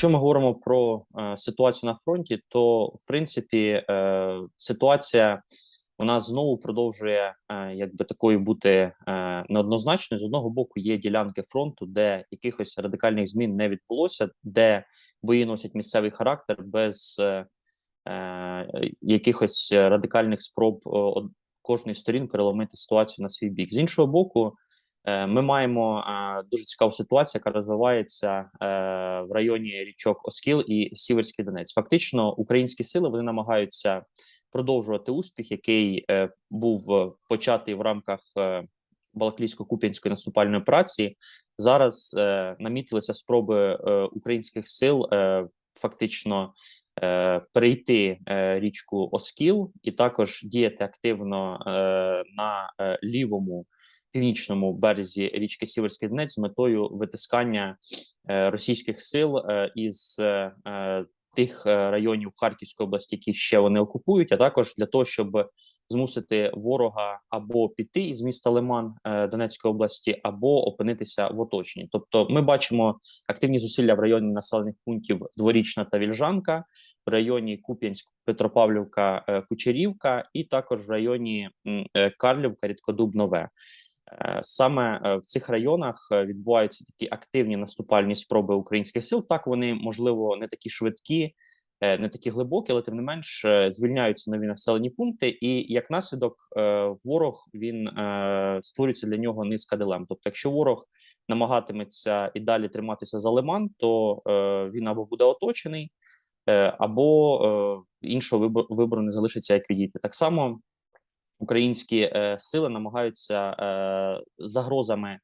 Якщо ми говоримо про е, ситуацію на фронті, то в принципі е, ситуація вона знову продовжує е, якби такою бути е, неоднозначною. З одного боку, є ділянки фронту, де якихось радикальних змін не відбулося, де бої носять місцевий характер без е, е, якихось радикальних спроб е, кожної сторін переломити ситуацію на свій бік. З іншого боку, Ми маємо е, дуже цікаву ситуацію, яка розвивається е, в районі річок Оскіл і Сіверський Донець. Фактично, українські сили вони намагаються продовжувати успіх, який е, був е, початий в рамках е, Балаклійсько-Куп'янської наступальної операції. Зараз е, намітилися спроби е, українських сил е, фактично е, перейти е, річку Оскіл і також діяти активно е, на е, лівому північному березі річки Сіверський Донець з метою витискання е, російських сил е, із е, тих районів Харківської області, які ще вони окупують, а також для того, щоб змусити ворога або піти із міста Лиман Донецької області, або опинитися в оточенні. Тобто, ми бачимо активні зусилля в районі населених пунктів Дворічна та Вільжанка, в районі Куп'янськ, Петропавлівка, Кучерівка, і також в районі Карлівка, Рідкодуб, Нове. Е, Саме е, в цих районах е, відбуваються такі активні наступальні спроби українських сил. Так вони можливо не такі швидкі, не такі глибокі, але тим не менш звільняються нові населені пункти. І як наслідок, ворог він створюється для нього низка дилем. Тобто, якщо ворог намагатиметься і далі триматися за лиман, то він або буде оточений, або іншого вибору не залишиться як відійти. Так само українські е, сили намагаються е, загрозами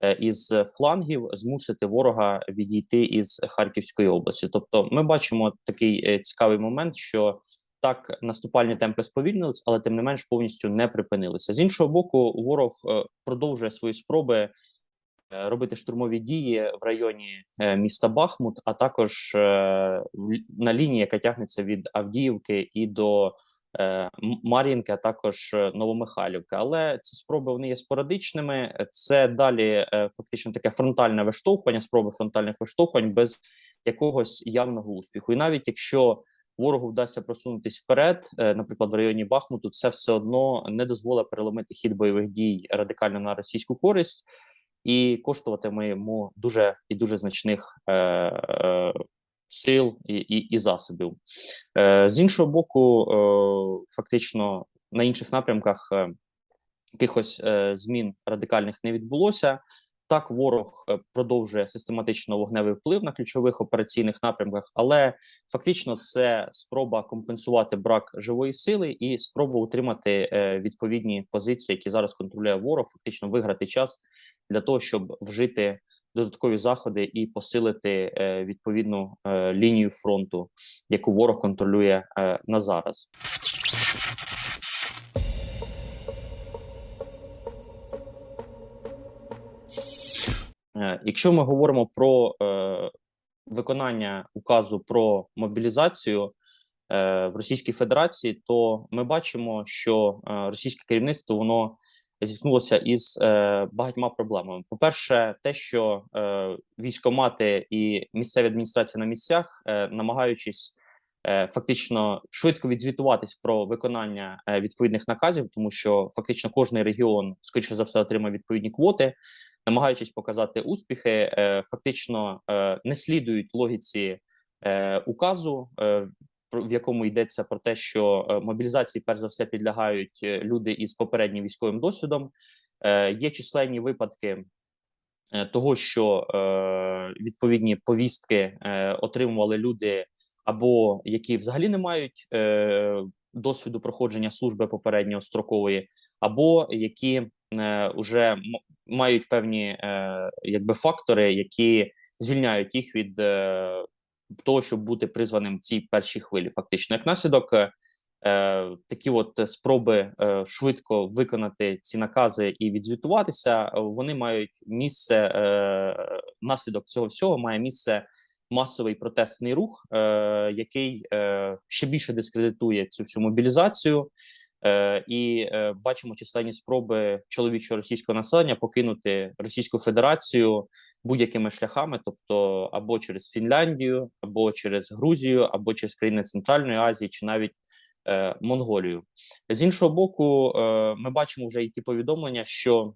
е, із флангів змусити ворога відійти із Харківської області. Тобто, ми бачимо такий цікавий момент, що так наступальні темпи сповільнились, але тим не менш повністю не припинилися. З іншого боку, ворог продовжує свої спроби робити штурмові дії в районі міста Бахмут, а також на лінії, яка тягнеться від Авдіївки і до Мар'їнки, а також е, Новомихайлівки. Але ці спроби вони є спорадичними. Це далі е, фактично таке фронтальне виштовхування, спроби фронтальних виштовхувань без якогось явного успіху. І навіть якщо ворогу вдасться просунутись вперед, е, наприклад, в районі Бахмуту, це все одно не дозволить переломити хід бойових дій радикально на російську користь. І коштуватиме йому дуже і дуже значних е, е, сил і, і, і засобів. Е, з іншого боку, е, фактично на інших напрямках е, якихось е, змін радикальних не відбулося. Так, ворог е, продовжує систематично вогневий вплив на ключових операційних напрямках, але фактично це спроба компенсувати брак живої сили і спроба утримати е, відповідні позиції, які зараз контролює ворог, фактично виграти час для того, щоб вжити додаткові заходи і посилити е, відповідну е, лінію фронту, яку ворог контролює е, на зараз. Е, Якщо ми говоримо про е, виконання указу про мобілізацію е, в Російській Федерації, то ми бачимо, що е, російське керівництво воно зіткнулося із е, багатьма проблемами. По-перше, те, що е, військомати і місцеві адміністрації на місцях, е, намагаючись е, фактично швидко відзвітуватись про виконання е, відповідних наказів, тому що фактично кожний регіон, скоріше за все, отримає відповідні квоти, намагаючись показати успіхи, е, фактично е, не слідують логіці е, указу. В якому йдеться про те, що е, мобілізації перш за все підлягають е, люди із попереднім військовим досвідом. Е, Є численні випадки того, що відповідні повістки отримували люди, або які взагалі не мають досвіду проходження служби попереднього строкової, або які вже мають певні якби фактори, які звільняють їх від того, щоб бути призваним цій першій хвилі. Фактично, як наслідок, е, е, такі от спроби е, швидко виконати ці накази і відзвітуватися, вони мають місце. Наслідок цього всього має місце масовий протестний рух, який ще більше дискредитує цю всю мобілізацію. Е, і е, бачимо численні спроби чоловічого російського населення покинути Російську Федерацію будь-якими шляхами, тобто або через Фінляндію, або через Грузію, або через країни Центральної Азії, чи навіть е, Монголію. З іншого боку, ми бачимо вже і ті повідомлення, що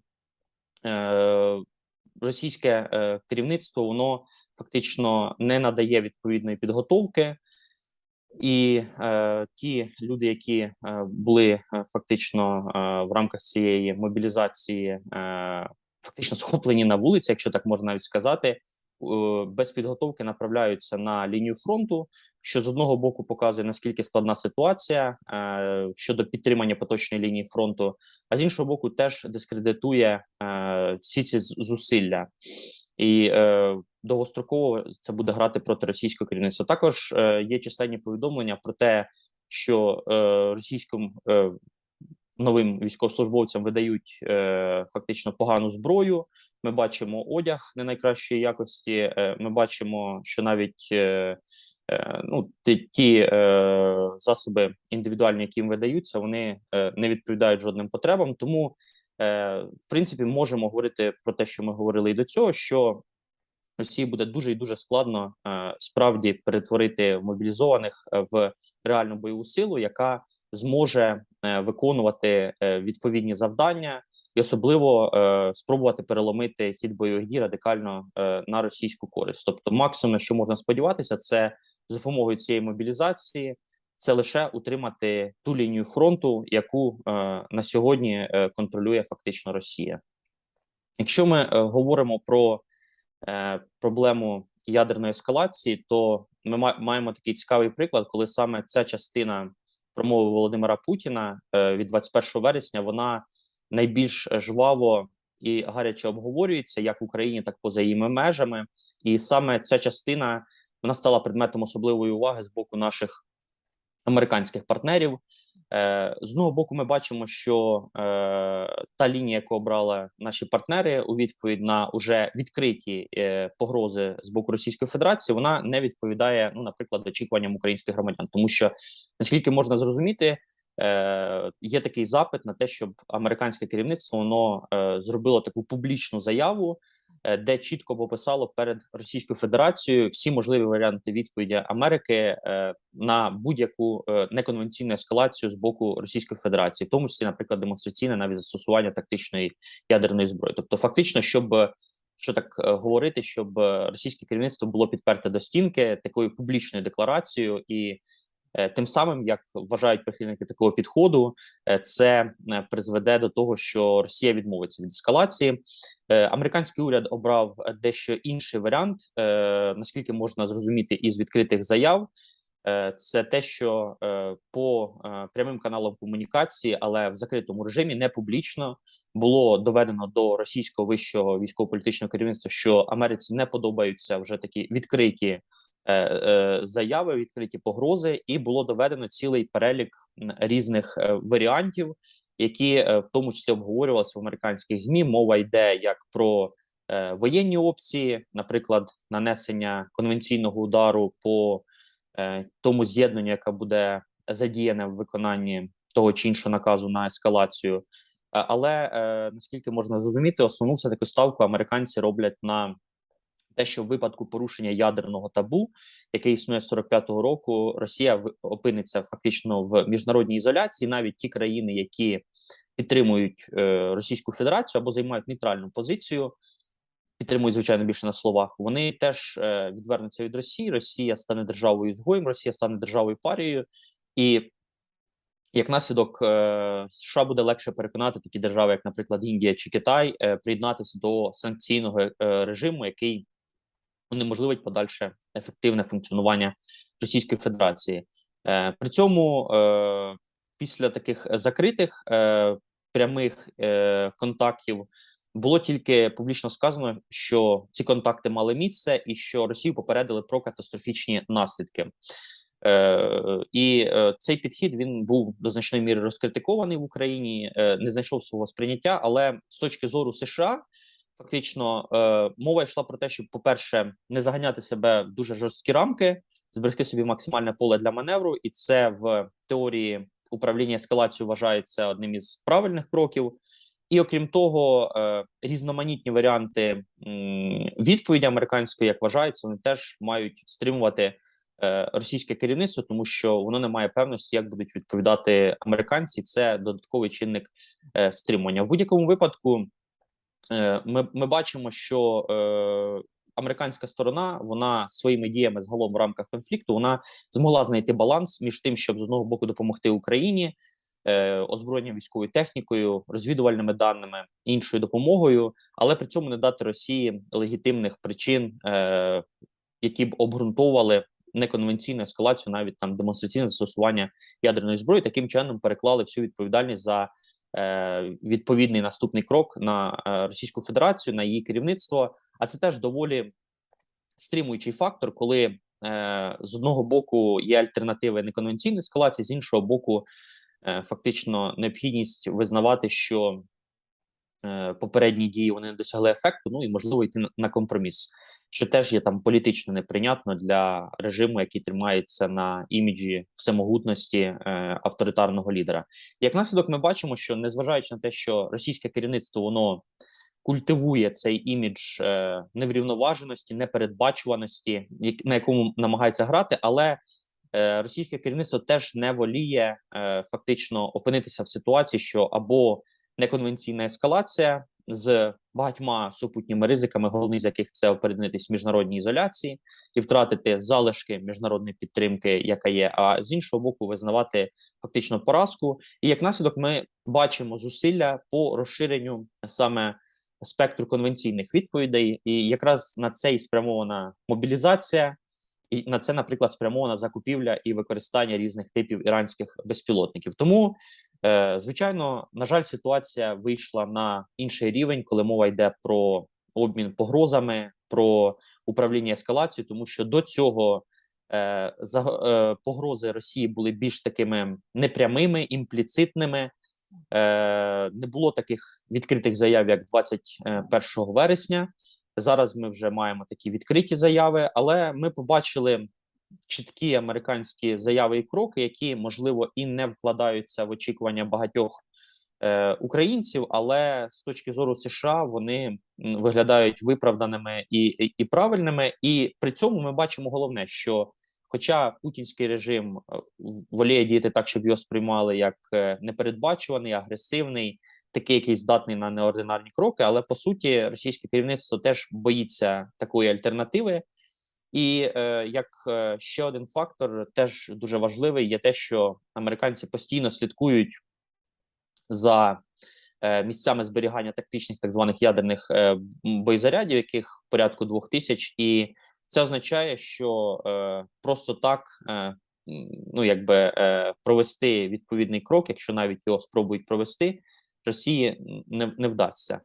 російське керівництво воно фактично не надає відповідної підготовки. І е, ті люди, які е, були е, фактично е, в рамках цієї мобілізації, е, фактично схоплені на вулиці, якщо так можна навіть сказати, е, без підготовки направляються на лінію фронту, що з одного боку показує наскільки складна ситуація е, щодо підтримання поточної лінії фронту, а з іншого боку, теж дискредитує е, всі ці зусилля. І е, довгостроково це буде грати проти російського керівництва. Також е, є численні повідомлення про те, що е, російським е, новим військовослужбовцям видають е, фактично погану зброю. Ми бачимо одяг не найкращої якості. Е, ми бачимо, що навіть е, е, ну, ті, ті е, засоби індивідуальні, які їм видаються, вони е, не відповідають жодним потребам. Тому, е, в принципі, можемо говорити про те, що ми говорили і до цього, що Росії буде дуже і дуже складно е, справді перетворити мобілізованих е, в реальну бойову силу, яка зможе е, виконувати е, відповідні завдання, і особливо е, спробувати переломити хід бойових дій радикально е, на російську користь. Тобто, максимум, що можна сподіватися, це з допомогою цієї мобілізації. Це лише утримати ту лінію фронту, яку е, на сьогодні е, контролює фактично Росія. Якщо ми е, говоримо про е, проблему ядерної ескалації, то ми ма- маємо такий цікавий приклад, коли саме ця частина промови Володимира Путіна е, від 21 вересня вона найбільш жваво і гаряче обговорюється як в Україні, так поза її межами. І саме ця частина вона стала предметом особливої уваги з боку наших американських партнерів. Е, з одного боку, ми бачимо, що е, та лінія, яку обрали наші партнери у відповідь на уже відкриті е, погрози з боку Російської Федерації, вона не відповідає, ну, наприклад, очікуванням українських громадян, тому що наскільки можна зрозуміти, е, є такий запит на те, щоб американське керівництво воно е, зробило таку публічну заяву, де чітко пописало перед Російською Федерацією всі можливі варіанти відповіді Америки е, на будь-яку е, неконвенційну ескалацію з боку Російської Федерації, в тому числі, наприклад, демонстраційне навіть застосування тактичної ядерної зброї. Тобто, фактично, щоб е, що так е, говорити, щоб е, російське керівництво було підперте до стінки такою публічною декларацією і. Е, Тим самим, як вважають прихильники такого підходу, е, це е, призведе до того, що Росія відмовиться від ескалації. Американський уряд обрав дещо інший варіант, наскільки можна зрозуміти із відкритих заяв. Це те, що по прямим каналам комунікації, але в закритому режимі, не публічно, було доведено до російського вищого військово-політичного керівництва, що Америці не подобаються вже такі відкриті заяви, відкриті погрози, і було доведено цілий перелік різних е, варіантів, які е, в тому числі обговорювалися в американських змі. Мова йде як про е, воєнні опції, наприклад, нанесення конвенційного удару по е, тому з'єднанню, яке буде задіяне в виконанні того чи іншого наказу на ескалацію. Е, Але е, наскільки можна зрозуміти, основну все таки ставку американці роблять на те, що в випадку порушення ядерного табу, яке існує з 45-го року, Росія опиниться фактично в міжнародній ізоляції. Навіть ті країни, які підтримують е, Російську Федерацію або займають нейтральну позицію, підтримують звичайно більше на словах. Вони теж е, відвернуться від Росії. Росія стане державою згоєм, Росія стане державою парією, і як наслідок е, США буде легше переконати такі держави, як, наприклад, Індія чи Китай, е, приєднатися до санкційного е, режиму, який унеможливить подальше ефективне функціонування Російської Федерації. Е, При цьому е, після таких закритих е, прямих контактів було тільки публічно сказано, що ці контакти мали місце, і що Росію попередили про катастрофічні наслідки. Е, і цей підхід він був до значної міри розкритикований в Україні, не знайшов свого сприйняття. Але з точки зору США, фактично, е, мова йшла про те, щоб, по-перше, не заганяти себе в дуже жорсткі рамки, зберегти собі максимальне поле для маневру, і це в теорії управління ескалацією вважається одним із правильних кроків. І окрім того, е, різноманітні варіанти відповіді американської, як вважається, вони теж мають стримувати е, російське керівництво, тому що воно не має певності, як будуть відповідати американці. Це додатковий чинник е, стримування. В будь-якому випадку ми, ми бачимо, що е, американська сторона вона своїми діями загалом в рамках конфлікту вона змогла знайти баланс між тим, щоб з одного боку допомогти Україні. е, Озброєнням військовою технікою, розвідувальними даними, іншою допомогою, але при цьому не дати Росії легітимних причин, е, які б обґрунтовували неконвенційну ескалацію, навіть там демонстраційне застосування ядерної зброї, таким чином переклали всю відповідальність за е, відповідний наступний крок на е, Російську Федерацію, на її керівництво. А це теж доволі стримуючий фактор, коли е, з одного боку є альтернативи неконвенційної ескалації, з іншого боку, е, фактично необхідність визнавати, що е, попередні дії вони не досягли ефекту, ну і можливо йти на, компроміс, що теж є там політично неприйнятно для режиму, який тримається на іміджі всемогутності е, авторитарного лідера. Як наслідок, ми бачимо, що незважаючи на те, що російське керівництво воно культивує цей імідж е, неврівноваженості, непередбачуваності, на якому намагається грати, але е, російське керівництво теж не воліє е, фактично опинитися в ситуації, що або неконвенційна ескалація з багатьма супутніми ризиками, головний з яких це опинитись міжнародній ізоляції і втратити залишки міжнародної підтримки, яка є, а з іншого боку, визнавати фактично поразку. І як наслідок, ми бачимо зусилля по розширенню саме спектру конвенційних відповідей, і якраз на це і спрямована мобілізація, і на це, наприклад, спрямована закупівля і використання різних типів іранських безпілотників. Тому, звичайно, на жаль, ситуація вийшла на інший рівень, коли мова йде про обмін погрозами, про управління ескалацією, тому що до цього е, за, е, погрози Росії були більш такими непрямими, імпліцитними. Е, не було таких відкритих заяв, як 21 вересня. Зараз ми вже маємо такі відкриті заяви, але ми побачили чіткі американські заяви і кроки, які можливо і не вкладаються в очікування багатьох е, українців, але з точки зору США вони виглядають виправданими і, і, і правильними. І при цьому ми бачимо головне, що Хоча путінський режим е, воліє діяти так, щоб його сприймали як е, непередбачуваний, агресивний, такий, який здатний на неординарні кроки, але по суті російське керівництво теж боїться такої альтернативи. І е, як е, ще один фактор, теж дуже важливий, є те, що американці постійно слідкують за е, місцями зберігання тактичних так званих ядерних е, боєзарядів, яких порядку двох тисяч, і це означає, що е, просто так е, ну якби е, провести відповідний крок, якщо навіть його спробують провести, Росії не, не вдасться.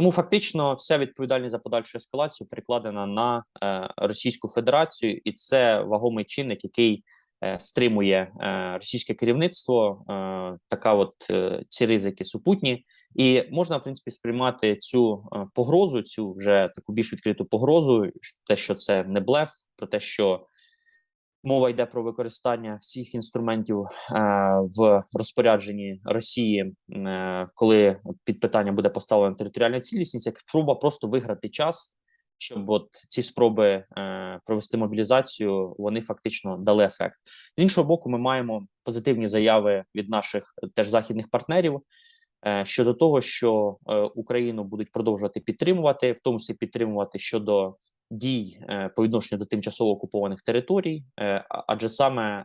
Тому фактично вся відповідальність за подальшу ескалацію перекладена на е, Російську Федерацію, і це вагомий чинник, який е, стримує е, російське керівництво. Е, така, от е, ці ризики супутні, і можна в принципі сприймати цю е, погрозу, цю вже таку більш відкриту погрозу, те, що це не блеф, про те, що мова йде про використання всіх інструментів е, в розпорядженні Росії, е, коли під питання буде поставлена територіальна цілісність, як спроба просто виграти час. Щоб от ці спроби е, провести мобілізацію вони фактично дали ефект з іншого боку. Ми маємо позитивні заяви від наших теж західних партнерів щодо того, що Україну будуть продовжувати підтримувати, в тому числі підтримувати щодо дій е, по відношенню до тимчасово окупованих територій, е, адже саме е,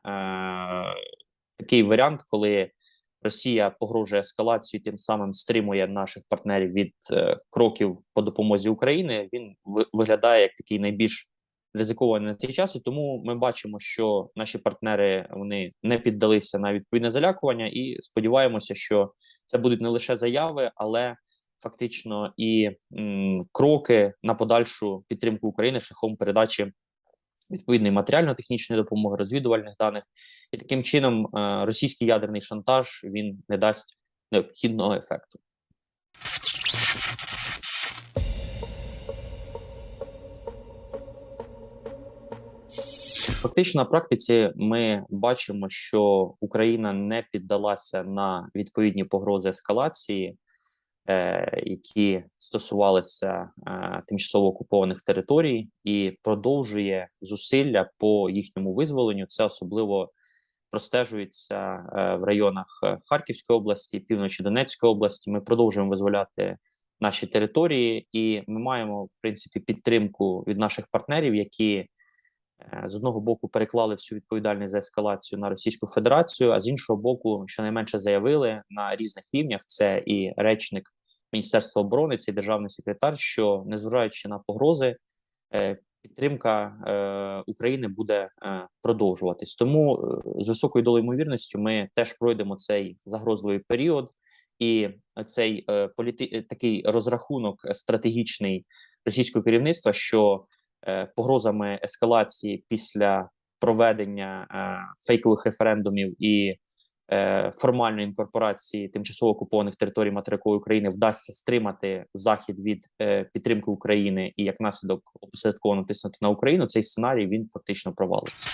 такий варіант, коли Росія погрожує ескалацію, тим самим стримує наших партнерів від кроків по допомозі Україні. Він виглядає як такий найбільш ризикований на цей час. І тому ми бачимо, що наші партнери вони не піддалися на відповідне залякування, і сподіваємося, що це будуть не лише заяви, але фактично і м, кроки на подальшу підтримку України шляхом передачі відповідної матеріально-технічної допомоги, розвідувальних даних, і таким чином е, російський ядерний шантаж він не дасть необхідного ефекту. Фактично, на практиці ми бачимо, що Україна не піддалася на відповідні погрози ескалації, які стосувалися е, тимчасово окупованих територій, і продовжує зусилля по їхньому визволенню. Це особливо простежується е, в районах е, Харківської області, півночі Донецької області. Ми продовжуємо визволяти наші території, і ми маємо в принципі підтримку від наших партнерів, які е, з одного боку переклали всю відповідальність за ескалацію на Російську Федерацію, а з іншого боку, щонайменше заявили на різних рівнях. Це і речник Міністерства оборони, це і державний секретар, що незважаючи на погрози, е, підтримка е, України буде е, продовжуватись. Тому е, з високою долею ймовірністю ми теж пройдемо цей загрозливий період, і цей е, політи... е, такий розрахунок стратегічний російського керівництва, що е, погрозами ескалації після проведення е, фейкових референдумів і е, формальної інкорпорації тимчасово окупованих територій материкової України вдасться стримати захід від е, підтримки України і як наслідок опосередковано тиснути на Україну. Цей сценарій він фактично провалиться.